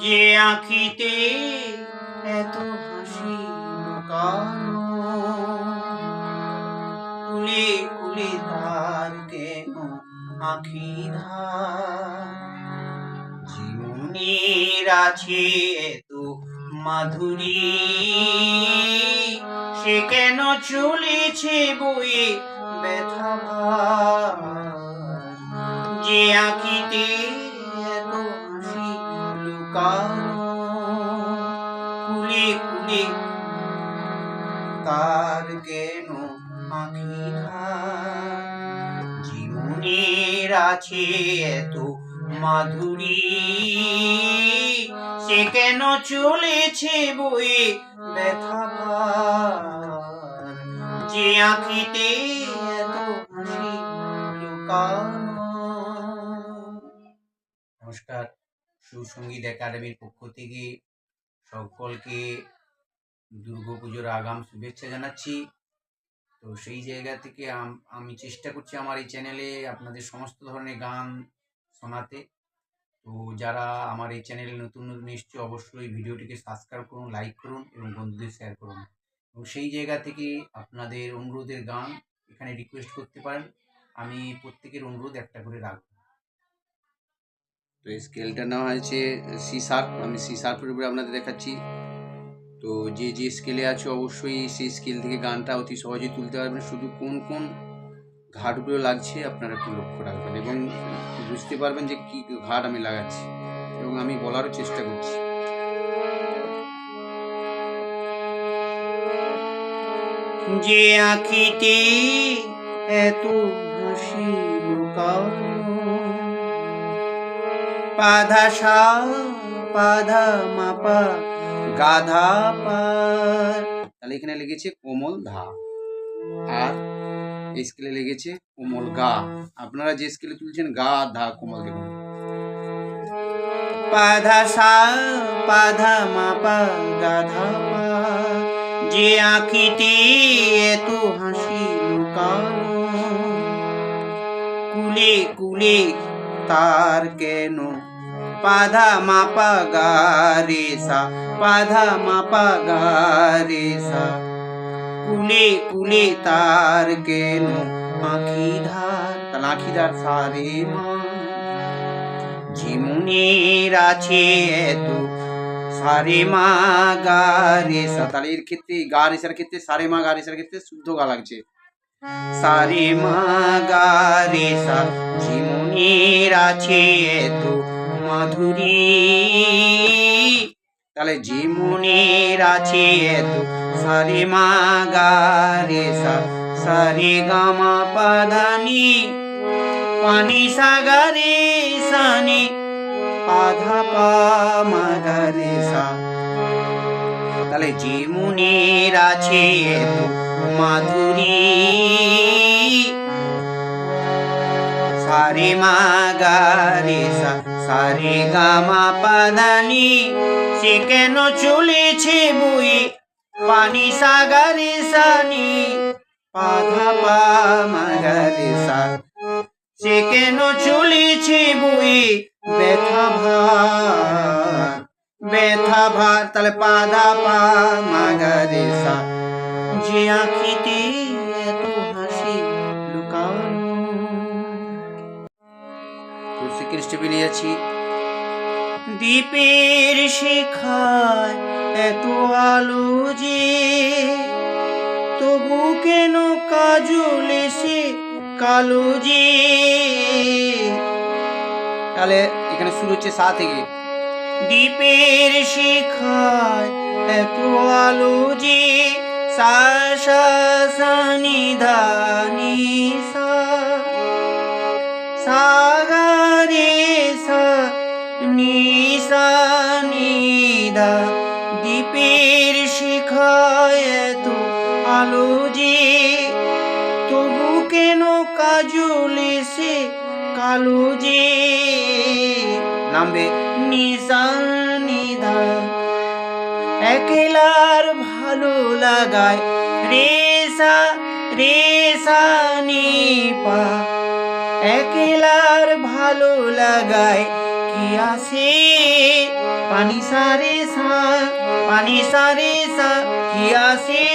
যে আঁখিতে এত হাসি লুকানো, কুলে কুলে তার কেন ধার? জীবনের আছে এত মাধুরী, সে কেন চলেছে বয়ে ব্যথা যে আঁখিতে কুলে তার কেন আঁখি জীবনের আছে এত মাধুরী, সে কেন চলেছে বয়ে ব্যথা যে আঁখিতে এত লুকানো। নমস্কার। সুসঙ্গীত একাডেমির পক্ষ থেকে সকলকে দুর্গাপুজোর আগাম শুভেচ্ছা জানাচ্ছি। তো সেই জায়গা থেকে আমি চেষ্টা করছি আমার এই চ্যানেলে আপনাদের সমস্ত ধরনের গান শোনাতে। তো যারা আমার এই চ্যানেলে নতুন নতুন এসছে, অবশ্যই ভিডিওটিকে সাবস্ক্রাইব করুন লাইক করুন এবং বন্ধুদের শেয়ার করুন। এবং সেই জায়গা থেকে আপনাদের অনুরোধের গান এখানে রিকোয়েস্ট করতে পারেন। আমি প্রত্যেকের অনুরোধ একটা করে রাখব। তো এই স্কেলটা নেওয়া হয়েছে সি শার্প আমি সি শার্পের উপরে আপনাদের দেখাচ্ছি। তো যে যে স্কেলে আছে অবশ্যই সেই স্কেল থেকে গানটা অতি সহজেই তুলতে পারবেন। শুধু কোন কোন ঘাটগুলো লাগছে আপনারা একটু লক্ষ্য রাখবেন এবং বুঝতে পারবেন যে কী ঘাট আমি লাগাচ্ছি এবং আমি বলারও চেষ্টা করছি। যে আঁখিতে এত হাসি লুকানো পাধা সা পাধা মাপা গাধা পার। তাহলে এখানে লেগেছে কোমল ধা। আর এই স্কেলে লেগেছে কোমল গা। আপনারা যে স্কেলে তুলছেন, গা, ধা, কোমল দেখুন। পাধা সা পাধা মাপা গাধা পার। যে আঁখিতে এত হাসি লুকানো, কুলে কুলে তার কেন পাধা মাপা গা রে সা পাধা মাপা গা রে সা কুলে কুলে তার কেন আঁখি ধার? তাহলে ধার সারে মা। ঝিমুনের আছে এত, সারে মা গা রে সা তাহলে এর ক্ষেত্রে গা রেসার ক্ষেত্রে সারে মা গা রেসার ক্ষেত্রে শুদ্ধ গা লাগছে। সারে মা গা রে সা আছে এত মাধুরী তাহলে জি মনের আছে এত সারে মা গা রে সা সারে গামা পাধানি পানি সাগরে সানি পাধা পা মাগারে সা তাহলে যে মনের আছে এত মাধুরী সারে মা গা রে সা সারে গামা পাদানি সে কেন চলেছে বই পানি সাগরে সানি পাধা পা মাগারে সা কেন চলেছে বই ব্যথা ভার ব্যথা ভার তাহলে পাধা পা মাগারে সা যে আঁখিতে নিয়ে যাচ্ছি দ্বীপের শিখায় এত আলো যে তবু কেন কাজল এসে কালো যে? তাহলে এখানে শুরু হচ্ছে সা থেকে। দ্বীপের শিখায় এত আলো যে সা সা সা নি সা। সা গা রে সা নি সা দ্বীপের শিখায় এত আলো যে, তবু কেন কাজল এসে কালো যে? নামবে নিশানিদা একলার ভালো লাগায় রেসা রেসা নি পা একলার ভালো লাগায় কি আসে পানি সারে সা, পানি সারে সা, কি আসে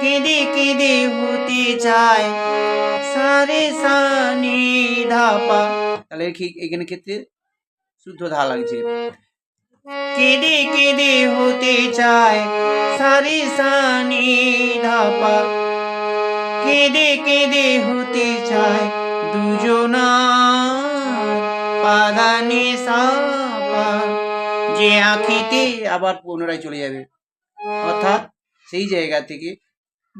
কেঁদে কেঁদে হতে চায়, সারে সানি ধাপা তাহলে ঠিক এখানে ক্ষেত্রে শুদ্ধ ধা লাগছে। কেঁদে কেঁদে হতে চায়, সারে সানি ধাপা কেঁদে কেঁদে হতে চায় দুজনা। পাদানি সাপা। যে আঁখিতে আবার পুনরায় চলে যাবে। অর্থাৎ সেই জায়গা থেকে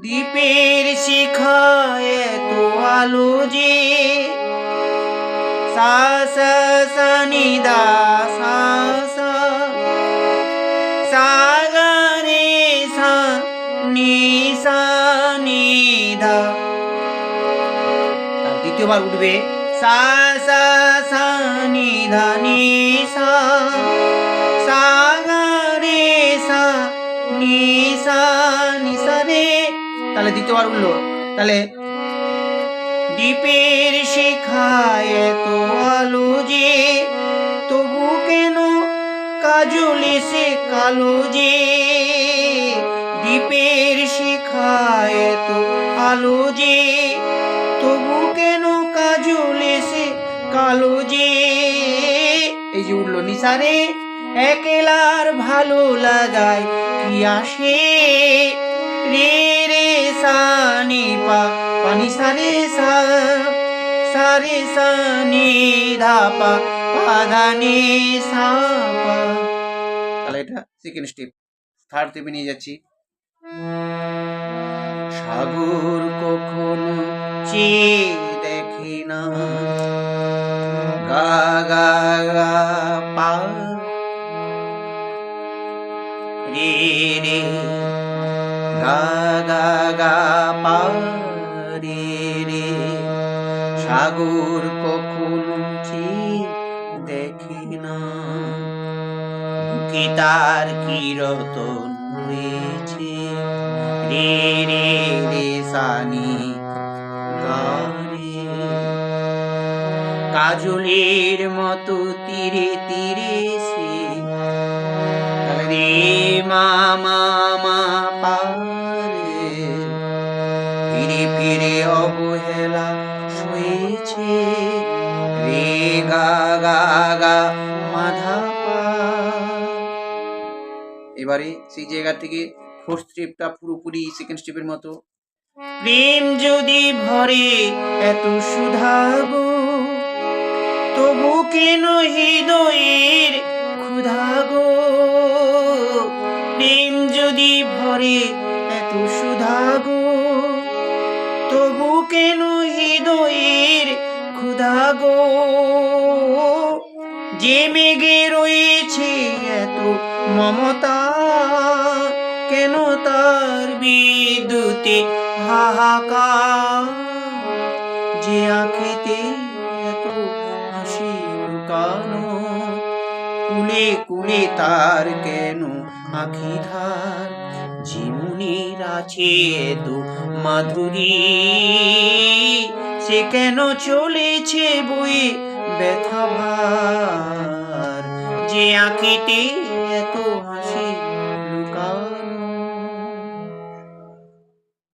দ্বীপের শিখায় তো আলো যে সা সা সা, নি, দা সা সা সা। আর উঠবে। সা সা সা, নি সা। সা, গা, রে, সা, নি সা নি, সা, রে। তাহলে দ্বিতীয়বার উঠল। তাহলে দ্বীপের শিখায় আলো যে, তবু কেন কাজল সে কালো যে? দ্বীপের শিখায় তো আলো যে, তবু কেন কালো যে এই যে উঠল নিশা সারে একলার ভালো লাগায় কি আসে? রে রে সানি পা পানি সারে সা সারে সানি ধাপা পাদানি সাপা তাহলে এটা সেকেন্ড স্টেপ থার্ড স্টেপে নিয়ে যাচ্ছি। সাগর কখনো চেয়ে দেখে না। গা গা রে রে গা গা গা রে রে সাগর কখনো দেখে না বুকে তার হয়েছে রে রে রে, সানি কাজলের মতো তীরে তীরে সে। রে মা মা পারে ফিরে ফিরে অবহেলা শুয়েছে রে গা গা গা মাধা এবারে সেই জায়গা থেকে ফোর্থ স্টেপটা পুরোপুরি সেকেন্ড স্টেপের মতো। প্রেম যদি ভরে, এত সুধাগো। তবু কেন হৃদয়ের ক্ষুধাগো প্রেম যদি ভরে, এত সুধাগো তবু কেন হৃদয়ের ক্ষুধাগো যে মেঘে রয়েছে এত মমতা, কেন তার বিদ্যুতে হাহাকার? যে আঁখেতে কুলে কুলে তার কেন আখি ধার? জীবনের আছে দু মাধুরী, সে কেন চলেছে বই ব্যথা ভার? যে আঁকিতে